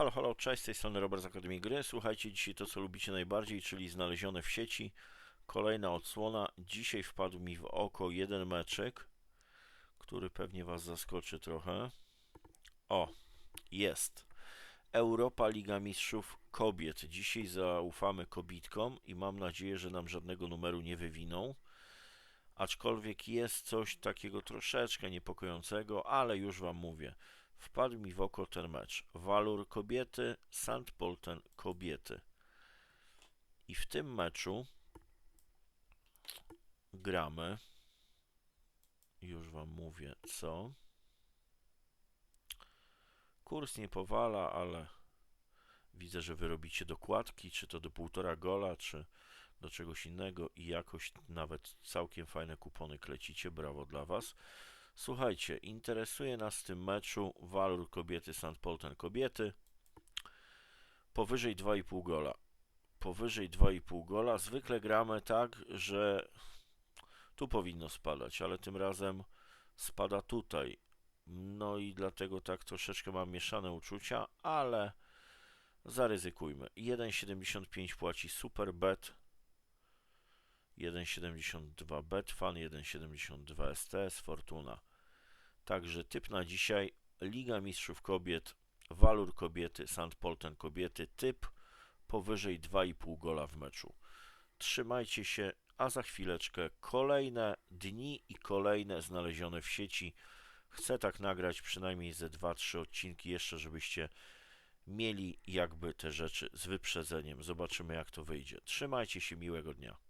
Halo, halo, cześć, z tej strony Robert z Akademii Gry. Słuchajcie, dzisiaj to, co lubicie najbardziej, czyli znalezione w sieci. Kolejna odsłona. Dzisiaj wpadł mi w oko jeden meczek, który pewnie Was zaskoczy trochę. O, jest. Europa Liga Mistrzów Kobiet. Dzisiaj zaufamy kobitkom i mam nadzieję, że nam żadnego numeru nie wywiną. Aczkolwiek jest coś takiego troszeczkę niepokojącego, ale już Wam mówię. Wpadł mi w oko ten mecz. Walur kobiety, St. Polten kobiety. I w tym meczu gramy. Już Wam mówię co. Kurs nie powala, ale widzę, że Wy robicie dokładki, czy to do półtora gola, czy do czegoś innego i jakoś nawet całkiem fajne kupony klecicie. Brawo dla Was. Słuchajcie, interesuje nas w tym meczu walor kobiety St. Polten kobiety. Powyżej 2,5 gola. Powyżej 2,5 gola. Zwykle gramy tak, że tu powinno spadać, ale tym razem spada tutaj. No i dlatego tak troszeczkę mam mieszane uczucia, ale zaryzykujmy. 1,75 płaci Superbet. 1,72 Betfan, 1,72 STS Fortuna. Także typ na dzisiaj Liga Mistrzów Kobiet, Walur Kobiety, St. Polten Kobiety, typ powyżej 2,5 gola w meczu. Trzymajcie się, a za chwileczkę kolejne dni i kolejne znalezione w sieci. Chcę tak nagrać przynajmniej ze 2-3 odcinki jeszcze, żebyście mieli jakby te rzeczy z wyprzedzeniem. Zobaczymy jak to wyjdzie. Trzymajcie się, miłego dnia.